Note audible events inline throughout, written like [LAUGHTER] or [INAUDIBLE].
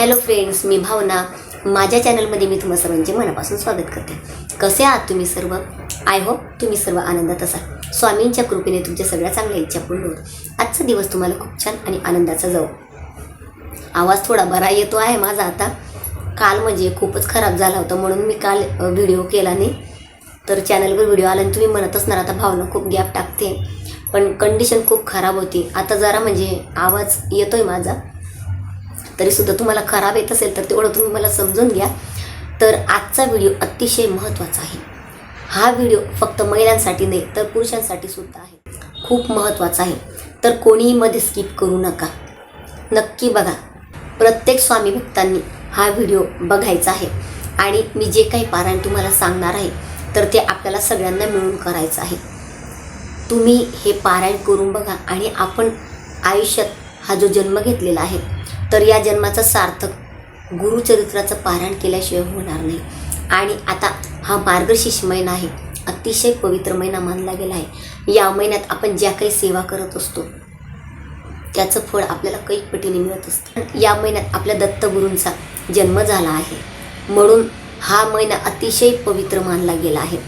Hello friends मी भावना. माझ्या चॅनलमध्ये मी तुम्हा सर्वांचे मनापासून स्वागत करते. कसे आहात तुम्ही सर्व? आय होप तुम्ही सर्व आनंदात असाल. स्वामींच्या कृपेने तुमच्या सगळ्या चांगल्या इच्छा पूर्ण होत आजचा दिवस तुम्हाला खूप छान आणि आनंदाचा जाऊ आवाज थोडा बरा येतो आहे माझा आता. काल म्हणजे खूपच खराब झाला होता म्हणून मी काल व्हिडिओ केला नाही. तर चॅनलवर व्हिडिओ आला आणि तुम्ही म्हणत असणार आता भावना खूप गॅप टाकते. पण कंडिशन खूप खराब होती. आता जरा म्हणजे आवाज येतो आहे माझा. तरीसुद्धा तुम्हाला खराब येत असेल तर तेवढं तुम्ही मला समजून घ्या. तर आजचा व्हिडिओ अतिशय महत्त्वाचा आहे. हा व्हिडिओ फक्त महिलांसाठी नाही तर पुरुषांसाठी सुद्धा आहे. खूप महत्त्वाचा आहे. तर कोणीही मध्ये स्किप करू नका. नक्की बघा. प्रत्येक स्वामी भक्तांनी हा व्हिडिओ बघायचा आहे. आणि मी जे काही पारायण तुम्हाला सांगणार आहे तर ते आपल्याला सगळ्यांना मिळून करायचं आहे. तुम्ही हे पारायण करून बघा आणि आपण आयुष्यात हा जो जन्म घेतलेला आहे तर या जन्माचा सार्थक गुरुचरित्राचं पारायण केल्याशिवाय होणार नाही. आणि आता हा मार्गशीर्ष महिना आहे. अतिशय पवित्र महिना मानला गेला आहे. या महिन्यात आपण ज्या काही सेवा करत असतो त्याचं फळ आपल्याला कैक पटीने मिळत असतं. या महिन्यात आपल्या दत्तगुरूंचा जन्म झाला आहे. म्हणून हा महिना अतिशय पवित्र मानला गेला आहे.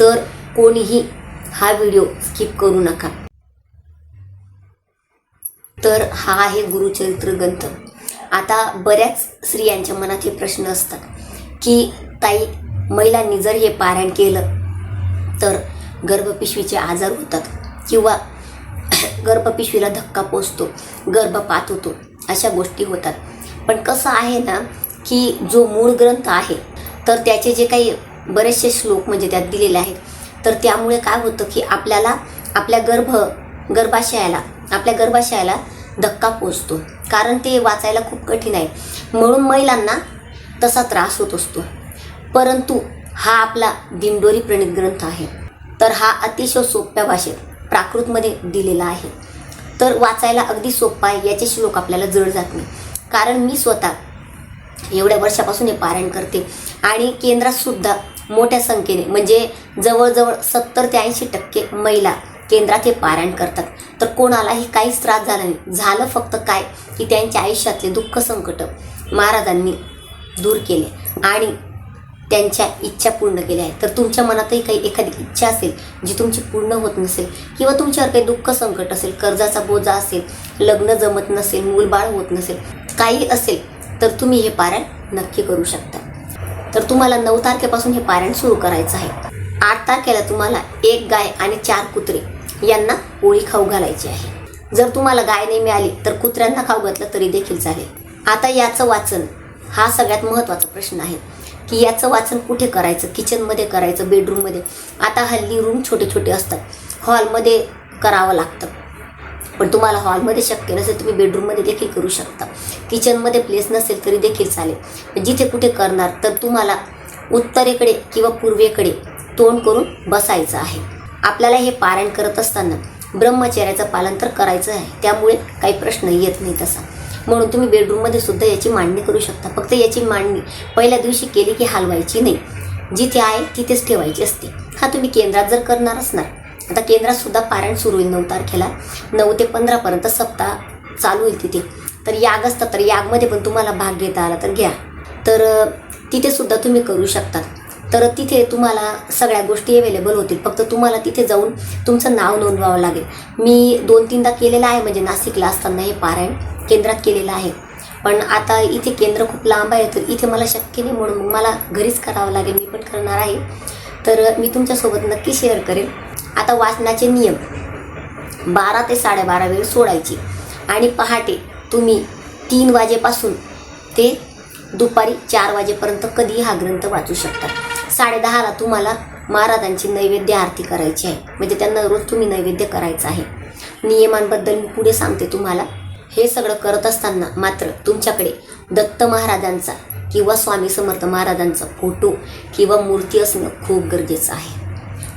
तर कोणीही हा व्हिडिओ स्किप करू नका. तर हा आहे गुरुचरित्र ग्रंथ. आता बऱ्याच स्त्रियांच्या मनात हे प्रश्न असतात की ताई महिलांनी जर हे पारायण केलं तर गर्भपिशवीचे आजार होतात किंवा [CLEARS THROAT] गर्भपिशवीला धक्का पोचतो गर्भपात होतो अशा गोष्टी होतात. पण कसं आहे ना की जो मूळ ग्रंथ आहे तर त्याचे जे काही बरेचसे श्लोक म्हणजे त्यात दिलेले आहेत तर त्यामुळे काय होतं की आपल्याला आपल्या गर्भ गर्भाशयाला आपल्या गर्भाशयाला धक्का पोचतो. कारण ते वाचायला खूप कठीण आहे. म्हणून महिलांना तसा त्रास होत असतो. परंतु हा आपला दिंडोरी प्रणित ग्रंथ आहे. तर हा अतिशय सोप्या भाषेत प्राकृतमध्ये दिलेला आहे. तर वाचायला अगदी सोपा आहे याचे श्लोक आपल्याला जड जात नाही. कारण मी स्वतः एवढ्या वर्षापासून हे पारायण करते. आणि केंद्रातसुद्धा मोठ्या संख्येने म्हणजे जवळजवळ सत्तर ते ऐंशी टक्के महिला केंद्रात हे पारायण करतात. तर कोणालाही काहीच त्रास झाला नाही. झालं फक्त काय? की त्यांच्या आयुष्यातले दुःख संकट महाराजांनी दूर केले आणि त्यांच्या इच्छा पूर्ण केल्या आहेत. तर तुमच्या मनातही काही एखादी इच्छा असेल जी तुमची पूर्ण होत नसेल किंवा तुमच्यावर काही दुःख संकट असेल कर्जाचा बोजा असेल लग्न जमत नसेल मूलबाळ होत नसेल काही असेल तर तुम्ही हे पारायण नक्की करू शकता. तर तुम्हाला नऊ तारखेपासून हे पारायण सुरू करायचं आहे. आठ तारखेला तुम्हाला एक गाय आणि चार कुत्रे यांना पोळी खाऊ घालायची आहे. जर तुम्हाला गाय नाही मिळाली तर कुत्र्यांना खाऊ घातलं तरी देखील चालेल. आता याचं वाचन हा सगळ्यात महत्त्वाचा प्रश्न आहे. की याचं वाचन कुठे करायचं? किचनमध्ये करायचं? बेडरूममध्ये? आता हल्ली रूम छोटे छोटे असतात. हॉलमध्ये करावं लागतं. पण तुम्हाला हॉलमध्ये शक्य नसेल तुम्ही बेडरूममध्ये देखील करू शकता. किचनमध्ये प्लेस नसेल तरी देखील चालेल. जिथे कुठे करणार तर तुम्हाला उत्तरेकडे किंवा पूर्वेकडे तोंड करून बसायचं आहे. आपल्याला हे पारायण करत असताना ब्रह्मचर्याचं पालन तर करायचं आहे. त्यामुळे काही प्रश्न येत नाही तसा. म्हणून तुम्ही बेडरूममध्ये सुद्धा याची मांडणी करू शकता. फक्त याची मांडणी पहिल्या दिवशी केली की हलवायची नाही. जिथे आहे तिथेच ठेवायची असते. हा तुम्ही केंद्रात जर करणार असणार आता केंद्रात सुद्धा पारायण सुरू होईल नऊ तारखेला. नऊ ते पंधरापर्यंत सप्ताह चालू होईल तिथे. तर याग असतात तर यागमध्ये पण तुम्हाला भाग घेता आला तर घ्या. तर तिथेसुद्धा तिथे सुद्धा तुम्ही करू शकता. तर तिथे तुम्हाला सगळ्या गोष्टी अवेलेबल होतील. फक्त तुम्हाला तिथे जाऊन तुमचं नाव नोंदवावं लागेल. मी दोन तीनदा केलेलं आहे म्हणजे नाशिकला असताना हे पारायण केंद्रात केलेलं आहे. पण आता इथे केंद्र खूप लांब आहे तर इथे मला शक्य नाही म्हणून मला घरीच करावं लागेल. मी पण करणार आहे. तर मी तुमच्यासोबत नक्की शेअर करेन. आता वाचनाचे नियम. बारा ते साडेबारा वेळ सोडायची. आणि पहाटे तुम्ही तीन वाजेपासून ते दुपारी चार वाजेपर्यंत कधीही हा ग्रंथ वाचू शकता. साडेदहाला तुम्हाला महाराजांची नैवेद्य आरती करायची आहे. म्हणजे त्यांना रोज तुम्ही नैवेद्य करायचं आहे. नियमांबद्दल मी पुढे सांगते तुम्हाला. हे सगळं करत असताना मात्र तुमच्याकडे दत्त महाराजांचा किंवा स्वामी समर्थ महाराजांचा फोटो किंवा मूर्ती असणं खूप गरजेचं आहे.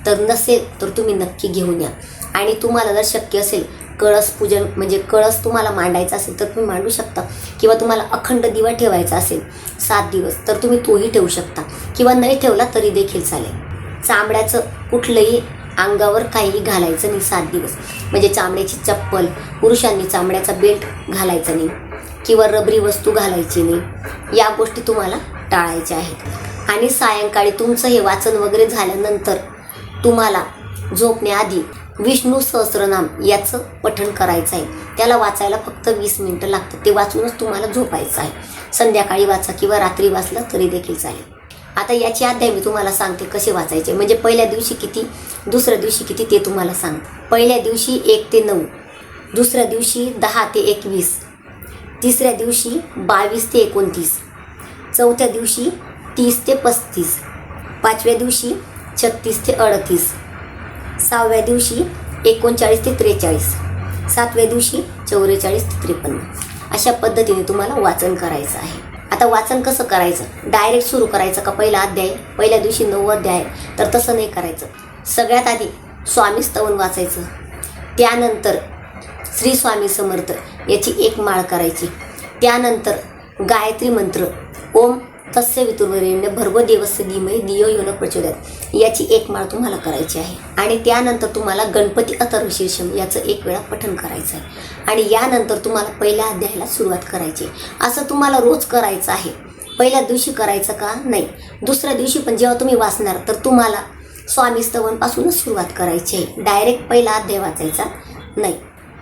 तर नसेल तर तुम्ही नक्की घेऊन या. आणि तुम्हाला जर शक्य असेल कळस पूजन म्हणजे कळस तुम्हाला मांडायचा असेल तर तुम्ही मांडू शकता. किंवा तुम्हाला अखंड दिवा ठेवायचा असेल सात दिवस तर तुम्ही तोही ठेवू शकता. किंवा नाही ठेवला तरी देखील चालेल. चांबड्याचं कुठलंही अंगावर काहीही घालायचं नाही सात दिवस. म्हणजे चांबड्याची चप्पल पुरुषांनी चांबड्याचा बेल्ट घालायचा नाही. किंवा रबरी वस्तू घालायची नाही. या गोष्टी तुम्हाला टाळायच्या आहेत. आणि सायंकाळी तुमचं हे वाचन वगैरे झाल्यानंतर तुम्हाला झोपण्याआधी विष्णू सहस्रनाम याचं पठण करायचं आहे. त्याला वाचायला फक्त वीस मिनटं लागतात. ते वाचूनच तुम्हाला झोपायचं आहे. संध्याकाळी वाचा किंवा रात्री वाचलं तरी देखील चालेल. आता याची अध्याय मी तुम्हाला सांगते कसे वाचायचे. म्हणजे पहिल्या दिवशी किती दुसऱ्या दिवशी किती ते तुम्हाला सांगते पहिल्या दिवशी एक ते नऊ दुसऱ्या दिवशी दहा ते एकवीस तिसऱ्या दिवशी बावीस ते एकोणतीस चौथ्या दिवशी तीस ते पस्तीस पाचव्या दिवशी छत्तीस ते अडतीस सहाव्या दिवशी एकोणचाळीस ते त्रेचाळीस. सातव्या दिवशी चौवेचाळीस ते त्रेपन्न. अशा पद्धतीने तुम्हाला वाचन करायचं आहे. आता वाचन कसं करायचं? डायरेक्ट सुरू करायचं का पहिला अध्याय? पहिल्या दिवशी नऊ अध्याय? आहे, तर तसं नाही करायचं. सगळ्यात आधी स्वामी स्तवन वाचायचं. त्यानंतर श्री स्वामी समर्थ याची एक माळ करायची. त्यानंतर गायत्री मंत्र ओम तस्य वितुर्वरेण्य भर्व देवस्य धीमय दियो योन प्रचोदयात. याची एक माळ तुम्हाला करायची आहे. आणि त्यानंतर तुम्हाला गणपती अथर्वशीर्षम याचं एक वेळा पठन करायचं आहे. आणि यानंतर तुम्हाला पहिल्या अध्यायाला सुरुवात करायची असं तुम्हाला रोज करायचं आहे. पहिल्या दिवशी करायचं का? नाही. दुसऱ्या दिवशी पण जेव्हा तुम्ही वाचणार तर तुम्हाला स्वामी स्तवनपासूनच सुरुवात करायची आहे. डायरेक्ट पहिला अध्याय वाचायचा? नाही.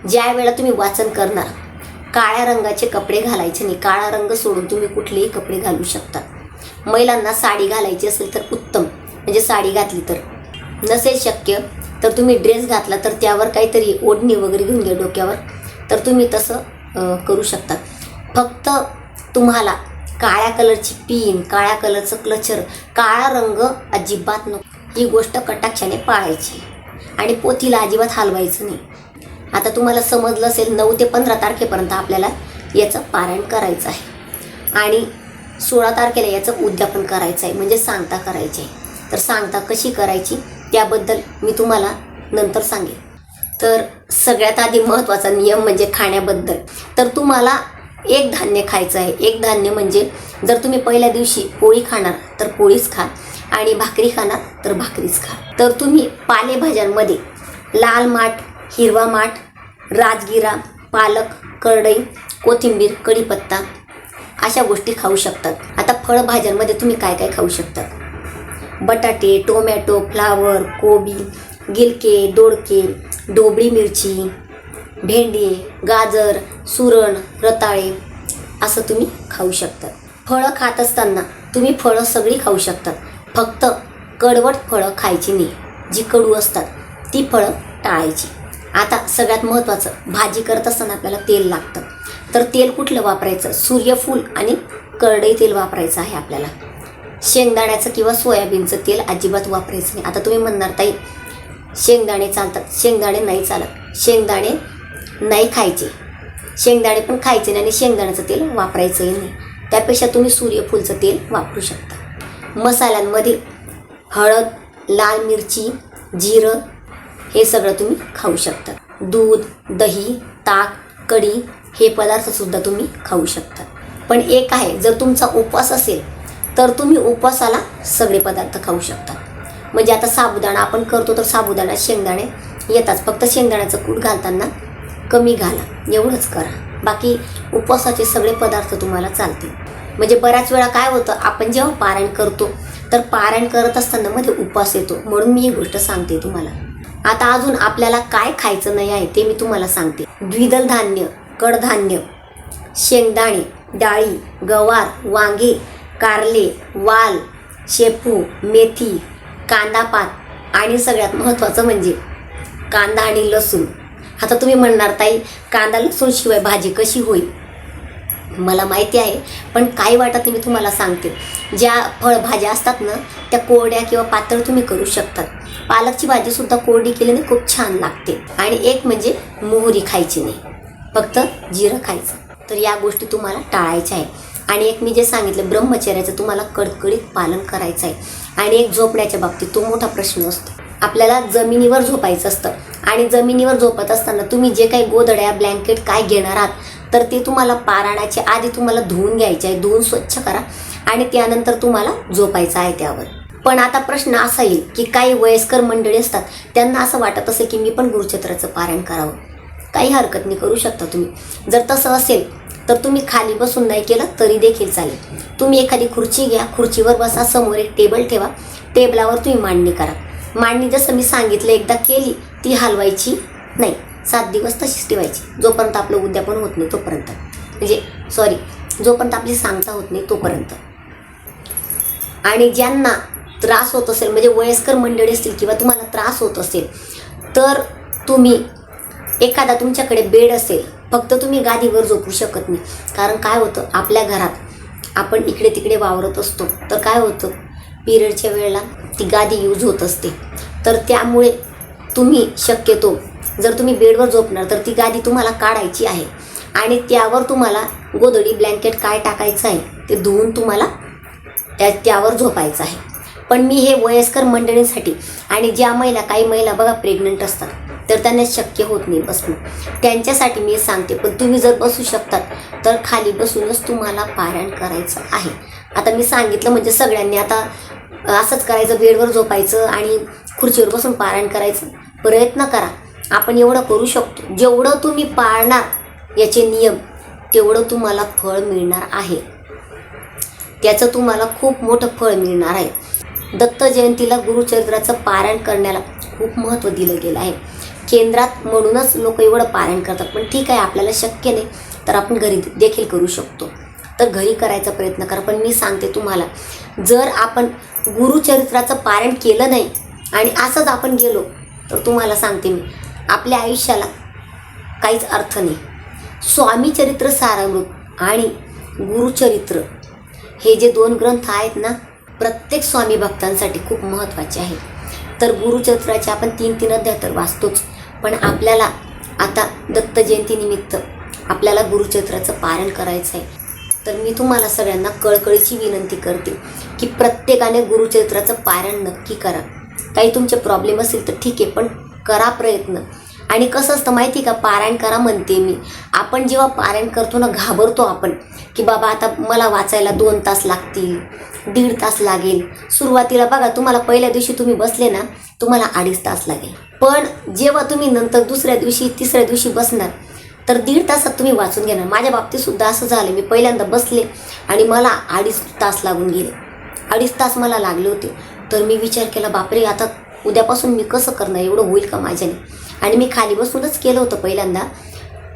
ज्या वेळा तुम्ही वाचन करणार काळ्या रंगाचे कपडे घालायचे नाही. काळा रंग सोडून तुम्ही कुठलेही कपडे घालू शकता. महिलांना साडी घालायची असेल तर उत्तम. म्हणजे साडी घातली तर. नसेल शक्य तर तुम्ही ड्रेस घातला तर त्यावर काहीतरी ओढणी वगैरे घेऊन घ्या डोक्यावर. तर तुम्ही तसं करू शकता. फक्त तुम्हाला काळ्या कलरची पिन काळ्या कलरचं क्लचर काळा रंग अजिबात नको. ही गोष्ट कटाक्षाने पाळायची. आणि पोथीला अजिबात हलवायचं नाही. आता तुम्हाला समजलं असेल नऊ ते पंधरा तारखेपर्यंत आपल्याला याचं पारायण करायचं आहे. आणि सोळा तारखेला याचं उद्यापन करायचं आहे म्हणजे सांगता करायची. आहे तर सांगता कशी करायची त्याबद्दल मी तुम्हाला नंतर सांगेन. तर सगळ्यात आधी महत्त्वाचा नियम म्हणजे खाण्याबद्दल. तर तुम्हाला एक धान्य खायचं आहे. एक धान्य म्हणजे जर तुम्ही पहिल्या दिवशी पोळी खाणार तर पोळीच खा. आणि भाकरी खाणार तर भाकरीच खा. तर तुम्ही पालेभाज्यांमध्ये लाल माठ हिरवा माठ राजगिरा पालक करडई कोथिंबीर कढीपत्ता अशा गोष्टी खाऊ शकतात. आता फळभाज्यांमध्ये तुम्ही काय काय खाऊ शकतात बटाटे टोमॅटो फ्लावर कोबी गिलके दोडके डोबळी मिरची भेंडी गाजर सुरण रताळे असं तुम्ही खाऊ शकतात. फळं खात असताना तुम्ही फळं सगळी खाऊ शकतात. फक्त कडवट फळं खायची नाही. जी कडू असतात ती फळं टाळायची. आता सगळ्यात महत्त्वाचं भाजी करत असताना आपल्याला तेल लागतं. तर तेल कुठलं वापरायचं? सूर्यफूल आणि करडई तेल वापरायचं आहे आपल्याला. शेंगदाण्याचं किंवा सोयाबीनचं तेल अजिबात वापरायचं नाही. आता तुम्ही म्हणणार ताई शेंगदाणे चालतात. शेंगदाणे नाही चालत. शेंगदाणे नाही खायचे. शेंगदाणे पण खायचे नाही आणि शेंगदाण्याचं तेल वापरायचंही नाही. त्यापेक्षा तुम्ही सूर्यफूलचं तेल वापरू शकता. मसाल्यांमध्ये हळद लाल मिरची जिरं हे सगळं तुम्ही खाऊ शकता. दूध दही ताक कढी हे पदार्थसुद्धा तुम्ही खाऊ शकता. पण एक आहे जर तुमचा उपवास असेल तर तुम्ही उपवासाला सगळे पदार्थ खाऊ शकता. म्हणजे आता साबुदाणा आपण करतो तर साबुदाणा शेंगदाणे येतात. फक्त शेंगदाण्याचं कूट घालताना कमी घाला एवढंच करा. बाकी उपवासाचे सगळे पदार्थ तुम्हाला चालतील. म्हणजे बऱ्याच वेळा काय होतं आपण जेव्हा पारायण करतो तर पारायण करत असताना मध्ये उपवास येतो. म्हणून मी ही गोष्ट सांगते तुम्हाला. आता अजून आपल्याला काय खायचं नाही आहे ते मी तुम्हाला सांगते. द्विदल धान्य कडधान्य शेंगदाणे डाळी गवार वांगे कारले वाल शेपू मेथी कांदापात आणि सगळ्यात महत्त्वाचं म्हणजे कांदा आणि लसूण. आता तुम्ही म्हणणार ताई कांदा लसूणशिवाय भाजी कशी होईल? मला माहिती आहे पण काही वाटत मी तुम्हाला सांगते. ज्या फळभाज्या असतात ना त्या कोरड्या किंवा पातळ तुम्ही करू शकतात. पालकची भाजीसुद्धा कोरडी केल्याने खूप छान लागते. आणि एक म्हणजे मोहरी खायची नाही. फक्त जिरं खायचं. तर या गोष्टी तुम्हाला टाळायच्या आहे आणि एक मी जे सांगितलं ब्रह्मचर्याचं तुम्हाला कडकडीत पालन करायचं आहे. आणि एक झोपण्याच्या बाबतीत तो मोठा प्रश्न असतो. आपल्याला जमिनीवर झोपायचं असतं. आणि जमिनीवर झोपत असताना तुम्ही जे काही गोधड्या ब्लँकेट काय घेणार आहात तर ते तुम्हाला पारायणाच्या आधी तुम्हाला धुवून घ्यायचे आहे. धुवून स्वच्छ करा. आणि त्यानंतर तुम्हाला झोपायचं आहे त्यावर. पण आता प्रश्न असा येईल की काही वयस्कर मंडळी असतात त्यांना असं वाटत असेल की मी पण गुरुचत्राचं पारायण करावं. काही हरकत नाही करू शकता तुम्ही. जर तसं असेल तर तुम्ही खाली बसून नाही केलं तरी देखील चालेल. तुम्ही एखादी खुर्ची घ्या. खुर्चीवर बसा समोर एक टेबल ठेवा. टेबलावर तुम्ही मांडणी करा. मांडणी जसं मी सांगितलं एकदा केली ती हलवायची नाही. सात दिवस तशीच ठेवायची. जोपर्यंत आपलं उद्यापन होत नाही तोपर्यंत. म्हणजे सॉरी जोपर्यंत आपली सांगता होत नाही तोपर्यंत. आणि ज्यांना त्रास होत असेल म्हणजे वयस्कर मंडळी असतील किंवा तुम्हाला त्रास होत असेल तर तुम्ही एखादा तुमच्याकडे बेड असेल फक्त तुम्ही गादीवर झोपू शकत नाही. कारण काय होतं आपल्या घरात आपण इकडे तिकडे वावरत असतो तर काय होतं पिरियडच्या वेळेला ती गादी यूज होत असते. तर त्यामुळे तुम्ही शक्यतो जर तुम्ही बेडवर झोपणार तर ती गादी तुम्हाला काढायची आहे. आणि त्यावर तुम्हाला गोधडी ब्लँकेट काय टाकायचं आहे ते धुवून तुम्हाला त्या त्यावर झोपायचं आहे. पण मी हे वयस्कर मंडळींसाठी आणि ज्या महिला काही महिला बघा प्रेग्नंट असतात तर त्यांना शक्य होत नाही बसणं. त्यांच्यासाठी मी सांगते पण तुम्ही जर बसू शकतात तर खाली बसूनच तुम्हाला पारायण करायचं आहे. आता मी सांगितलं म्हणजे सगळ्यांनी आता असंच करायचं बेडवर झोपायचं आणि खुर्चीवर बसून पारायण करायचं. प्रयत्न करा. आपण एवढं करू शकतो. जेवढं तुम्ही पाळणार याचे नियम तेवढं तुम्हाला फळ मिळणार आहे. त्याचं तुम्हाला खूप मोठं फळ मिळणार आहे. दत्त जयंतीला गुरुचरित्राचं पारायण करण्याला खूप महत्त्व दिलं गेलं आहे. केंद्रात म्हणूनच लोक एवढं पारायण करतात पण ठीक आहे आपल्याला शक्य नाही तर आपण घरी देखील करू शकतो. तर घरी करायचा प्रयत्न करा पण मी सांगते तुम्हाला जर आपण गुरुचरित्राचं पारायण केलं नाही आणि असंच आपण गेलो तर तुम्हाला सांगते मी आपल्या आयुष्याला काहीच अर्थ नाही. स्वामीचरित्र सारामृत आणि गुरुचरित्र हे जे दोन ग्रंथ आहेत ना प्रत्येक स्वामी भक्तांसाठी खूप महत्त्वाचे आहेत. तर गुरुचरित्राचे आपण तीन तीन अध्याय तर वाचतोच. पण आपल्याला आता दत्त जयंतीनिमित्त आपल्याला गुरुचरित्राचं पारण करायचं आहे तर मी तुम्हाला सगळ्यांना कळकळीची विनंती करते की प्रत्येकाने गुरुचरित्राचं पारण नक्की करा. काही तुमचे प्रॉब्लेम असेल तर ठीक आहे पण करा प्रयत्न. आणि कसं असतं माहिती आहे का? पारायण करा म्हणते मी. आपण जेव्हा पारायण करतो ना घाबरतो आपण की बाबा आता मला वाचायला दोन तास लागतील दीड तास लागेल. सुरुवातीला बघा तुम्हाला पहिल्या दिवशी तुम्ही बसले ना तुम्हाला अडीच तास लागेल. पण जेव्हा तुम्ही नंतर दुसऱ्या दिवशी तिसऱ्या दिवशी बसणार तर दीड तासात तुम्ही वाचून घेणार. माझ्या बाबतीतसुद्धा असं झालं. मी पहिल्यांदा बसले आणि मला अडीच तास लागून गेले. अडीच तास मला लागले होते. तर मी विचार केला बापरे आता उद्यापासून मी कसं करणार एवढं होईल का माझ्याने? आणि मी खाली बसूनच केलं होतं पहिल्यांदा.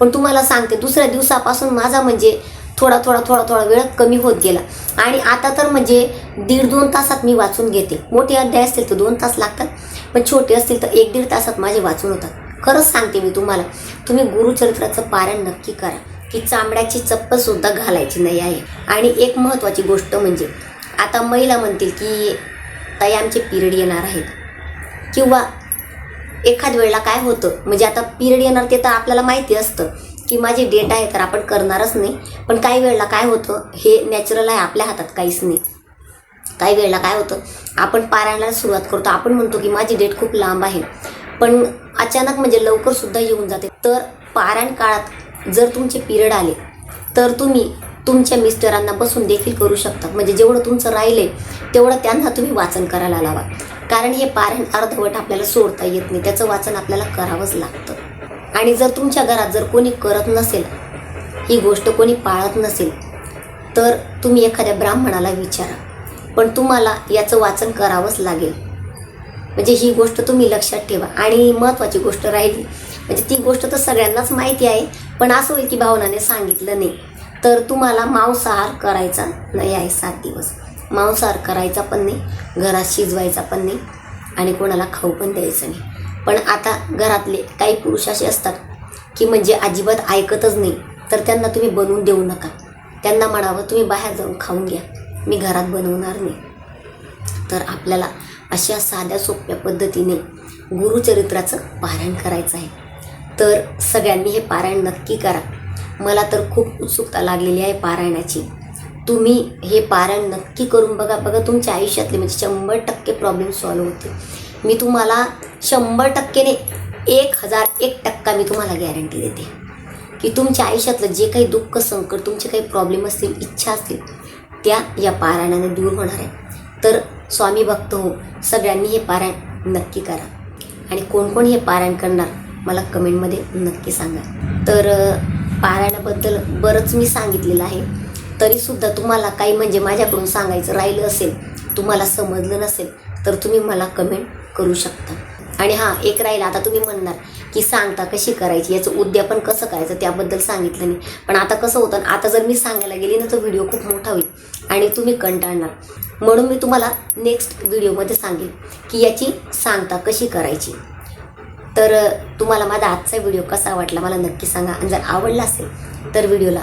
पण तुम्हाला सांगते दुसऱ्या दिवसापासून माझा म्हणजे थोडा थोडा थोडा थोडा वेळ कमी होत गेला. आणि आता तर म्हणजे दीड दोन तासात मी वाचून घेते. मोठे अध्याय असतील तर दोन तास लागतात पण छोटे असतील तर एक दीड तासात माझे वाचून होतात. खरंच सांगते मी तुम्हाला तुम्ही गुरुचरित्राचं पारायण नक्की करा की चांबड्याची चप्पलसुद्धा घालायची नाही आहे. आणि एक महत्त्वाची गोष्ट म्हणजे आता महिला म्हणतील की ताई आमचे पिरियड येणार आहेत. किंवा एखाद वेळेला काय होतं? म्हणजे आता पिरियड येणार ते तर आपल्याला माहिती असतं की माझी डेट आहे तर आपण करणारच नाही. पण काही वेळेला काय होतं? हे नॅचरल आहे आपल्या हातात काहीच नाही. काही वेळेला काय होतं? आपण पारायणाला सुरुवात करतो. आपण म्हणतो की माझी डेट खूप लांब आहे. पण अचानक म्हणजे लवकरसुद्धा येऊन जाते. तर पारायण काळात जर तुमचे पिरियड आले तर तुम्ही तुमच्या मिस्टरांना बसून देखील करू शकता. म्हणजे जेवढं तुमचं राहिलं तेवढं त्यांना तुम्ही वाचन करायला लावा. कारण हे पारण अर्धवट आपल्याला सोडता येत नाही. त्याचं वाचन आपल्याला करावंच लागतं. आणि जर तुमच्या घरात जर कोणी करत नसेल ही गोष्ट कोणी पाळत नसेल तर तुम्ही एखाद्या ब्राह्मणाला विचारा. पण तुम्हाला याचं वाचन करावंच लागेल. म्हणजे ही गोष्ट तुम्ही लक्षात ठेवा. आणि महत्त्वाची गोष्ट राहिली म्हणजे ती गोष्ट तर सगळ्यांनाच माहिती आहे पण असं होईल की भावनाने सांगितलं नाही. तर तुम्हाला मांसाहार करायचा नाही आहे सात दिवस. मांसाहार करायचा पण नाही घरात शिजवायचा पण नाही आणि कोणाला खाऊ पण द्यायचं नाही. पण आता घरातले काही पुरुष असे असतात की म्हणजे अजिबात ऐकतच नाही तर त्यांना तुम्ही बनवून देऊ नका. त्यांना म्हणावं तुम्ही बाहेर जाऊन खाऊन घ्या. मी घरात बनवणार नाही. तर आपल्याला अशा साध्या सोप्या पद्धतीने गुरुचरित्राचं पारायण करायचं आहे. तर सगळ्यांनी हे पारायण नक्की करा. मला तर खूप उत्सुकता लागलेली आहे पारायणाची. तुम्ही हे पारायण नक्की करून बघा. बघा तुमच्या आयुष्यातले म्हणजे शंभर टक्के प्रॉब्लेम सॉल्व होते मी तुम्हाला शंभर टक्केने एक हजार एक टक्का मी तुम्हाला गॅरंटी देते. की तुमच्या आयुष्यातलं जे काही दुःख संकट तुमचे काही प्रॉब्लेम असतील इच्छा असतील त्या या पारायणाने दूर होणार आहे. तर स्वामी भक्त हो सगळ्यांनी हे पारायण नक्की करा. आणि कोण कोण हे पारायण करणार मला कमेंटमध्ये नक्की सांगा. तर पारायणाबद्दल बरंच मी सांगितलेलं आहे. तरीसुद्धा तुम्हाला काही म्हणजे माझ्याकडून सांगायचं राहिलं असेल तुम्हाला समजलं नसेल तर तुम्ही मला कमेंट करू शकता. आणि हां एक राहिला आता तुम्ही म्हणणार की सांगता कशी करायची याचं उद्यापन कसं करायचं त्याबद्दल सांगितलं नाही. पण आता कसं होतं आता जर मी सांगायला गेली ना तर व्हिडिओ खूप मोठा होईल आणि तुम्ही कंटाळणार. म्हणून मी तुम्हाला नेक्स्ट व्हिडिओमध्ये सांगेन की याची सांगता कशी करायची. तर तुम्हाला माझा आजचा व्हिडिओ कसा वाटला मला नक्की सांगा. आणि जर आवडला असेल तर व्हिडिओला